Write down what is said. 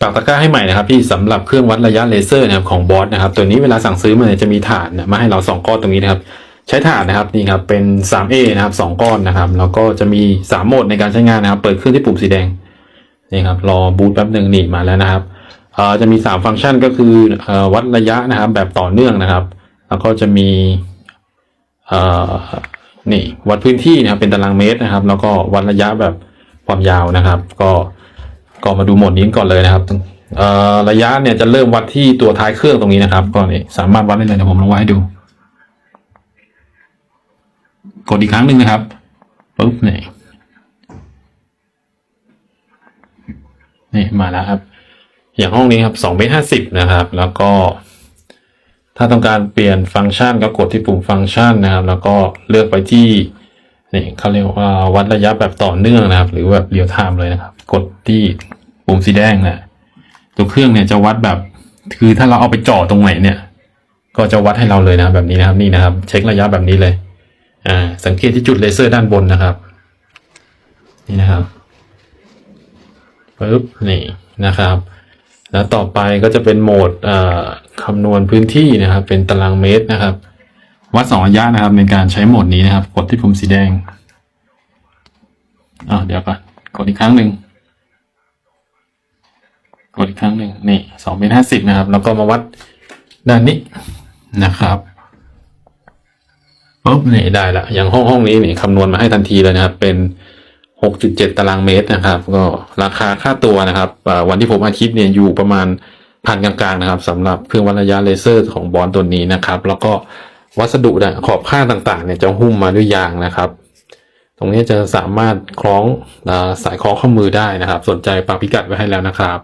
ปากตะกร้าให้ใหม่นะครับพี่สำหรับเครื่องวัดระยะเลเซอร์นะครับของบอสนะครับตัวนี้เวลาสั่งซื้อมาเนี่ยจะมีฐานมาให้เราสองก้อนตรงนี้นะครับใช้ฐานนะครับนี่ครับเป็น 3A นะครับสองก้อนนะครับแล้วก็จะมี 3 โหมดในการใช้งานนะครับ เปิดเครื่องที่ปุ่มสีแดงนี่ครับรอบูตแป๊บหนึ่งนี่มาแล้วนะครับจะมี 3 ฟังก์ชันก็คือวัดระยะนะครับแบบต่อเนื่องนะครับ แล้วก็จะมีนี่วัดพื้นที่นะครับเป็นตารางเมตรนะครับ แล้วก็วัดระยะแบบความยาวนะครับ ก็ ก็มาดูโหมดนี้ก่อนเลยนะครับระยะเนี่ยจะเริ่มวัดที่ตัวท้ายเครื่องตรงนี้นะครับก็นี่สามารถวัดได้เลยเดี๋ยวผมลองวัดให้ดู กดอีกครั้งหนึ่งนะครับปุ๊บนี่นี่มาแล้วครับ อย่างห้องนี้ครับสองเมตรห้าสิบนะครับ แล้วก็ ถ้าต้องการเปลี่ยนฟังก์ชันก็กดที่ปุ่มฟังก์ชันนะครับ แล้วก็เลือกไปที่ นี่เขาเรียกว่าวัดระยะแบบต่อเนื่องนะครับ หรือแบบเรียลไทม์เลยนะครับ กดที่ปุ่มสีแดงนะตัวเครื่องเนี่ยจะวัดแบบ คือถ้าเราเอาไปจ่อตรงไหนเนี่ย ก็จะวัดให้เราเลยนะครับแบบนี้นะครับนี่นะครับ เช็คระยะแบบนี้เลยอ่าสังเกตที่จุดเลเซอร์ด้านบนนะครับ นี่นะครับปึ๊บนี่นะครับ แล้วต่อไปก็จะเป็นโหมดอ่าคำนวณพื้นที่นะครับ เป็นตารางเมตรนะครับ วัดสองระยะนะครับ ในการใช้โหมดนี้นะครับ กดที่ปุ่มสีแดงอ่าเดี๋ยวก่อนกดอีกครั้งหนึ่งกดอีกครั้งหนึ่งนี่สองเป็นห้าสิบนะครับ แล้วก็มาวัดด้านนี้นะครับปุ๊บนี่ได้ละอย่างห้องห้องนี้นี่คำนวณมาให้ทันทีเลยนะครับ เป็น6.7ตารางเมตรนะครับ ก็ราคาค่าตัวนะครับวันที่ผมอาทิตย์เนี่ยอยู่ประมาณพันกลางๆนะครับสำหรับเครื่องวัดระยะเลเซอร์ของบอลตัวนี้นะครับ แล้วก็ วัสดุเนี่ยขอบข้างต่างๆเนี่ยจะหุ้มมาด้วยยางนะครับ ตรงนี้จะสามารถคล้องอสายคล้องข้อมือได้นะครับ สนใจปากพิกัดไว้ให้แล้วนะครับ